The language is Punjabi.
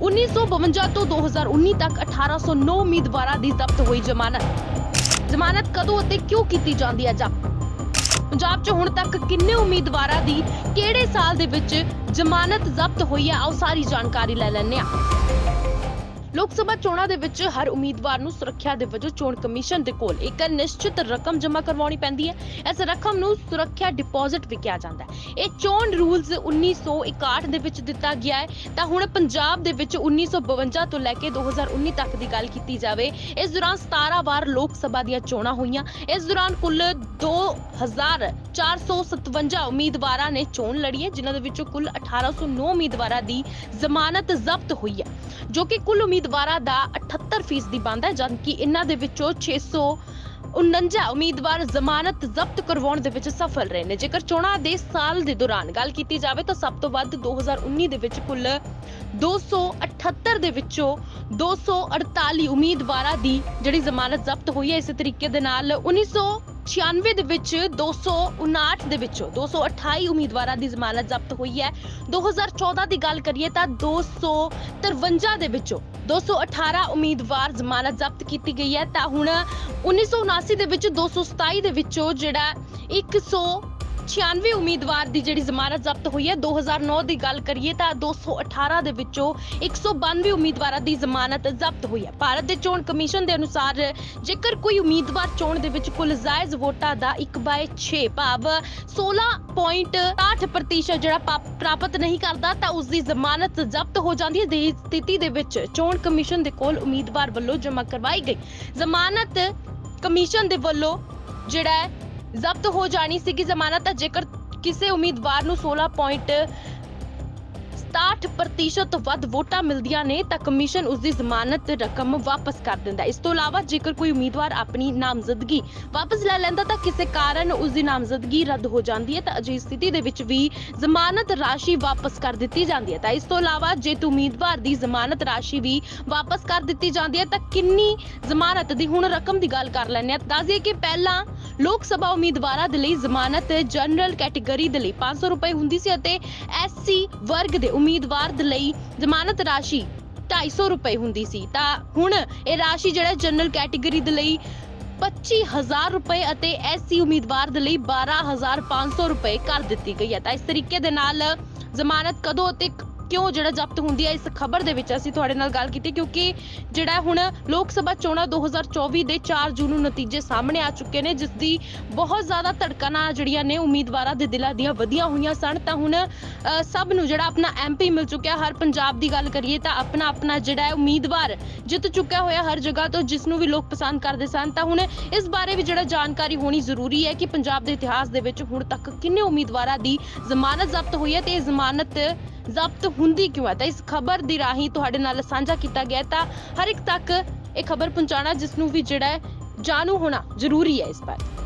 1952 ਤੋਂ 2019 ਤੱਕ 1809 ਉਮੀਦਵਾਰਾਂ ਦੀ ਜ਼ਬਤ ਹੋਈ ਜ਼ਮਾਨਤ। ਜ਼ਮਾਨਤ ਕਦੋਂ ਅਤੇ ਕਿਉਂ ਕੀਤੀ ਜਾਂਦੀ ਹੈ ਜ਼ਬਤ? ਪੰਜਾਬ 'ਚ ਹੁਣ ਤੱਕ ਕਿੰਨੇ ਉਮੀਦਵਾਰਾਂ ਦੀ ਕਿਹੜੇ ਸਾਲ ਦੇ ਵਿੱਚ ਜ਼ਮਾਨਤ ਜ਼ਬਤ ਹੋਈ ਹੈ? ਆਓ ਸਾਰੀ ਜਾਣਕਾਰੀ ਲੈ ਲੈਂਦੇ ਹਾਂ। ਲੋਕ ਸਭਾ ਚੋਣਾਂ ਦੇ ਵਿੱਚ ਹਰ ਉਮੀਦਵਾਰ ਨੂੰ ਸੁਰੱਖਿਆ ਦੇ ਵਜੋਂ ਚੋਣ ਕਮਿਸ਼ਨ ਦੇ ਕੋਲ ਇੱਕ ਨਿਸ਼ਚਿਤ ਰਕਮ ਜਮ੍ਹਾਂ ਕਰਵਾਉਣੀ ਪੈਂਦੀ ਹੈ। ਇਸ ਰਕਮ ਨੂੰ ਸੁਰੱਖਿਆ ਡਿਪਾਜ਼ਿਟ ਵੀ ਕਿਹਾ ਜਾਂਦਾ ਹੈ। ਇਹ ਚੋਣ ਰੂਲਸ 1961 ਦੇ ਵਿੱਚ ਦਿੱਤਾ ਗਿਆ ਹੈ। ਤਾਂ ਹੁਣ ਪੰਜਾਬ ਦੇ ਵਿੱਚ 1952 ਤੋਂ ਲੈ ਕੇ 2019 ਤੱਕ ਦੀ ਗੱਲ ਕੀਤੀ ਜਾਵੇ, ਇਸ ਦੌਰਾਨ 17 ਵਾਰ ਲੋਕ ਸਭਾ ਦੀਆਂ ਚੋਣਾਂ ਹੋਈਆਂ। ਇਸ ਦੌਰਾਨ ਕੁੱਲ 2457 ਉਮੀਦਵਾਰਾਂ ਨੇ ਚੋਣ ਲੜੀ ਹੈ, ਜਿਨ੍ਹਾਂ ਦੇ ਵਿੱਚੋਂ ਕੁੱਲ 1809 ਉਮੀਦਵਾਰਾਂ ਦੀ ਜ਼ਮਾਨਤ ਜ਼ਬਤ ਹੋਈ ਹੈ, ਜੋ ਕਿ ਕੁੱਲ ਉਮੀਦਵਾਰਾਂ ਦਾ 78% ਬੰਦ ਹੈ, ਜਦਕਿ ਇਹਨਾਂ ਦੇ ਵਿੱਚੋਂ 600 49 ਉਮੀਦਵਾਰ ਜ਼ਮਾਨਤ ਜ਼ਬਤ ਕਰਵਾਉਣ ਦੇ ਵਿੱਚ ਸਫਲ ਰਹੇ ਨੇ। ਜੇਕਰ ਚੋਣਾਂ ਦੇ ਸਾਲ ਦੇ ਦੌਰਾਨ ਗੱਲ ਕੀਤੀ ਜਾਵੇ ਤਾਂ ਸਭ ਤੋਂ ਵੱਧ 2019 ਦੇ ਵਿੱਚ ਕੁੱਲ 278 ਦੇ ਵਿੱਚੋਂ 248 ਉਮੀਦਵਾਰਾਂ ਦੀ ਜਿਹੜੀ ਜ਼ਮਾਨਤ ਜ਼ਬਤ ਹੋਈ ਹੈ, ਇਸੇ ਤਰੀਕੇ ਦੇ ਨਾਲ 1996 ਦੇ ਵਿੱਚ 259 ਦੇ ਵਿੱਚੋਂ 228 ਉਮੀਦਵਾਰਾਂ ਦੀ ਜ਼ਮਾਨਤ ਜ਼ਬਤ ਹੋਈ ਹੈ। 2014 ਦੀ ਗੱਲ ਕਰੀਏ ਤਾਂ 253 ਦੇ ਵਿੱਚੋਂ 218 ਉਮੀਦਵਾਰ ਜ਼ਮਾਨਤ ਜ਼ਬਤ ਕੀਤੀ ਗਈ ਹੈ। ਤਾਂ ਹੁਣ 1979 ਦੇ ਵਿੱਚ 227 ਦੇ ਵਿੱਚੋਂ ਜਿਹੜਾ 196 ਉਮੀਦਵਾਰ ਦੀ ਜਿਹੜੀ ਜ਼ਮਾਨਤ ਜ਼ਬਤ ਹੋਈ ਹੈ 2009 ਦੀ ਗੱਲ ਕਰੀਏ ਤਾਂ 218 ਦੇ ਵਿੱਚੋਂ 192 ਉਮੀਦਵਾਰਾਂ ਦੀ ਜ਼ਮਾਨਤ ਜ਼ਬਤ ਹੋਈ ਹੈ। ਭਾਰਤ ਦੇ ਚੋਣ ਕਮਿਸ਼ਨ ਦੇ ਅਨੁਸਾਰ ਜੇਕਰ ਕੋਈ ਉਮੀਦਵਾਰ ਚੋਣ ਦੇ ਵਿੱਚ ਕੁੱਲ ਜ਼ਾਇਜ਼ ਵੋਟਾਂ ਦਾ 1/6 ਭਾਵ 16.8% ਜਿਹੜਾ ਪ੍ਰਾਪਤ ਨਹੀਂ ਕਰਦਾ, ਤਾਂ ਉਸ ਦੀ ਜ਼ਮਾਨਤ ਜ਼ਬਤ ਹੋ ਜਾਂਦੀ ਹੈ। ਦੇ ਸਥਿਤੀ ਦੇ ਵਿੱਚ ਚੋਣ ਕਮਿਸ਼ਨ ਦੇ ਕੋਲ ਉਮੀਦਵਾਰ ਵੱਲੋਂ ਜਮ੍ਹਾਂ ਕਰਵਾਈ ਗਈ। ਜ਼ਮਾਨਤ ਕਮਿਸ਼ਨ ਦੇ ਵੱਲੋਂ ਜਿਹੜਾ ਜ਼ਬਤ ਹੋ ਜਾਣੀ ਸੀਗੀ ਜ਼ਮਾਨਤ ਜੇਕਰ ਕਿਸੇ ਉਮੀਦਵਾਰ ਨੂੰ 16.67% ਵੱਧ ਵੋਟਾਂ ਮਿਲਦੀਆਂ ਨੇ ਤਾਂ ਕਮਿਸ਼ਨ ਉਸ ਦੀ ਜ਼ਮਾਨਤ ਰਕਮ ਵਾਪਸ ਕਰ ਦਿੰਦਾ ਇਸ ਤੋਂ ਇਲਾਵਾ ਜੇਕਰ ਕੋਈ ਉਮੀਦਵਾਰ ਆਪਣੀ ਨਾਮਜ਼ਦਗੀ ਵਾਪਸ ਲੈ ਲੈਂਦਾ ਤਾਂ ਕਿਸੇ ਕਾਰਨ ਉਸ ਦੀ ਨਾਮਜ਼ਦਗੀ ਰੱਦ ਹੋ ਜਾਂਦੀ ਹੈ ਤਾਂ ਅਜਿਹੀ ਸਥਿਤੀ ਦੇ ਵਿੱਚ ਵੀ ਜ਼ਮਾਨਤ ਰਾਸ਼ੀ ਵਾਪਸ ਕਰ ਦਿੱਤੀ ਜਾਂਦੀ ਹੈ। ਤਾਂ ਇਸ ਤੋਂ ਇਲਾਵਾ ਜੇ ਤੂੰ ਉਮੀਦਵਾਰ ਦੀ ਜ਼ਮਾਨਤ ਰਾਸ਼ੀ ਵੀ ਵਾਪਸ ਕਰ ਦਿੱਤੀ ਜਾਂਦੀ ਹੈ ਤਾਂ ਕਿੰਨੀ ਜ਼ਮਾਨਤ ਦੀ ਹੁਣ ਰਕਮ ਦੀ ਗੱਲ ਕਰ ਲੈਂਦੇ ਆ ਦੱਸ ਦਈਏ ਕਿ ਪਹਿਲਾਂ ਲੋਕ ਸਭਾ ਉਮੀਦਵਾਰਾਂ ਦੇ ਲਈ ਜ਼ਮਾਨਤ ਜਨਰਲ ਕੈਟਾਗਰੀ ਦੇ ਲਈ 500 ਰੁਪਏ ਹੁੰਦੀ ਸੀ ਅਤੇ ਐਸਸੀ ਵਰਗ ਦੇ ਉਮੀਦਵਾਰ ਦੇ ਲਈ ਜ਼ਮਾਨਤ ਰਾਸ਼ੀ 250 ਰੁਪਏ ਹੁੰਦੀ ਸੀ। ਤਾਂ ਹੁਣ ਇਹ ਰਾਸ਼ੀ ਜਿਹੜਾ ਜਨਰਲ ਕੈਟਾਗਰੀ ਦੇ ਲਈ 25000 ਰੁਪਏ ਅਤੇ ਐਸਸੀ ਉਮੀਦਵਾਰ ਦੇ ਲਈ 12500 ਰੁਪਏ ਕਰ ਦਿੱਤੀ ਗਈ ਹੈ। ਤਾਂ ਇਸ ਤਰੀਕੇ ਦੇ ਨਾਲ ਜ਼ਮਾਨਤ ਕਦੋਂ ਅਤੇ ਕਿਉਂ ਜਿਹੜਾ ਜ਼ਬਤ ਹੁੰਦੀ ਹੈ, ਇਸ ਖਬਰ ਦੇ ਵਿੱਚ ਅਸੀਂ ਤੁਹਾਡੇ ਨਾਲ ਗੱਲ ਕੀਤੀ ਕਿਉਂਕਿ ਜਿਹੜਾ ਹੁਣ ਲੋਕ ਸਭਾ ਚੋਣਾਂ 2024 ਦੇ 4 ਜੂਨ ਨੂੰ ਨਤੀਜੇ ਸਾਹਮਣੇ ਆ ਚੁੱਕੇ ਨੇ, ਜਿਸ ਦੀ ਬਹੁਤ ਜ਼ਿਆਦਾ ਧੜਕਣਾਂ ਜਿਹੜੀਆਂ ਨੇ, ਉਮੀਦਵਾਰਾਂ ਦੇ ਦਿਲਾਂ ਦੀਆਂ ਵਧੀਆਂ ਹੋਈਆਂ ਸਨ। ਤਾਂ ਹੁਣ ਸਭ ਨੂੰ ਜਿਹੜਾ ਆਪਣਾ ਐਮਪੀ ਮਿਲ ਚੁੱਕਿਆ, ਹਰ ਪੰਜਾਬ ਦੀ ਗੱਲ ਕਰੀਏ ਤਾਂ ਆਪਣਾ ਆਪਣਾ ਜਿਹੜਾ ਹੈ ਉਮੀਦਵਾਰ ਜਿੱਤ ਚੁੱਕਿਆ ਹੋਇਆ ਹਰ ਜਗ੍ਹਾ ਤੋਂ, ਜਿਸ ਨੂੰ ਵੀ ਲੋਕ ਪਸੰਦ ਕਰਦੇ ਸਨ। ਤਾਂ ਹੁਣ ਇਸ ਬਾਰੇ ਵੀ ਜਿਹੜਾ ਜਾਣਕਾਰੀ ਹੋਣੀ ਜ਼ਰੂਰੀ ਹੈ ਕਿ ਪੰਜਾਬ ਦੇ ਇਤਿਹਾਸ ਦੇ ਵਿੱਚ ਹੁਣ ਤੱਕ ਕਿੰਨੇ ਉਮੀਦਵਾਰਾਂ ਦੀ ਜ਼ਮਾਨਤ ਜ਼ਬਤ ਹੋਈ ਹੈ ਤੇ ਇਹ ਜ਼ਮਾਨਤ ਜ਼ਬਤ ਹੁੰਦੀ ਕਿਉਂ ਹੈ? ਤਾਂ ਇਸ ਖਬਰ ਦੀ ਰਾਹੀਂ ਤੁਹਾਡੇ ਨਾਲ ਸਾਂਝਾ ਕੀਤਾ ਗਿਆ ਤਾਂ ਹਰ ਇੱਕ ਤੱਕ ਇਹ ਖਬਰ ਪਹੁੰਚਾਉਣਾ ਜਿਸ ਨੂੰ ਵੀ ਜਿਹੜਾ ਹੈ, ਜਾਣੂ ਹੋਣਾ ਜ਼ਰੂਰੀ ਹੈ ਇਸ ਬਾਰੇ।